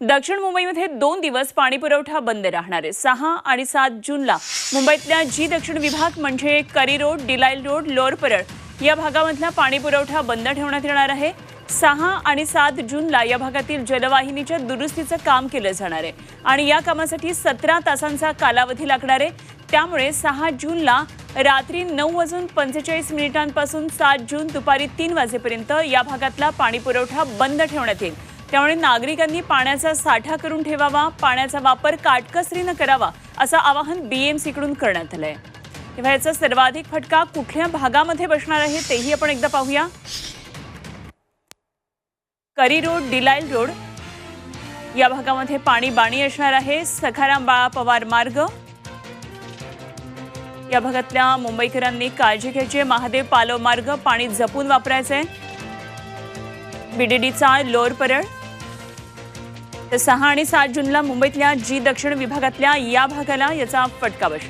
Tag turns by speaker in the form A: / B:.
A: दक्षिण मुंबईमध्ये दोन दिवस पाणी पुरवठा बंद राहणार आहे. सहा आणि सात जूनला मुंबईतल्या जी दक्षिण विभाग म्हणजे Curry road Delisle road lower Parel या भागामधला पाणी पुरवठा बंद ठेवण्यात येणार आहे. सहा आणि सात जूनला या भागातील जलवाहिनीच्या दुरुस्तीचं काम केलं जाणार आहे आणि या कामासाठी सतरा तासांचा कालावधी लागणार आहे. त्यामुळे सहा जूनला रात्री नऊ वाजून पंचेचाळीस मिनिटांपासून सात जून दुपारी तीन वाजेपर्यंत या भागातला पाणी पुरवठा बंद ठेवण्यात येईल. त्यामुळे नागरिकांनी पाण्याचा साठा करून ठेवावा पाण्याचा वापर काटकसरीनं करावा असं आवाहन बीएमसीकडून करण्यात आलंय. तेव्हा याचा सर्वाधिक फटका कुठल्या भागामध्ये बसणार आहे तेही आपण एकदा पाहूया. करी रोड डिलाईल रोड या भागामध्ये पाणी बाणी असणार आहे. सखाराम बाळा पवार मार्ग. या भागातल्या मुंबईकरांनी काळजी घ्यायची आहे. महादेव पालव मार्ग पाणी जपून वापरायचं आहे बीडीडीचा लोअर परळ. तर सहा आणि सात जूनला मुंबईतल्या जी दक्षिण विभागातल्या या भागाला याचा फटका बसणार.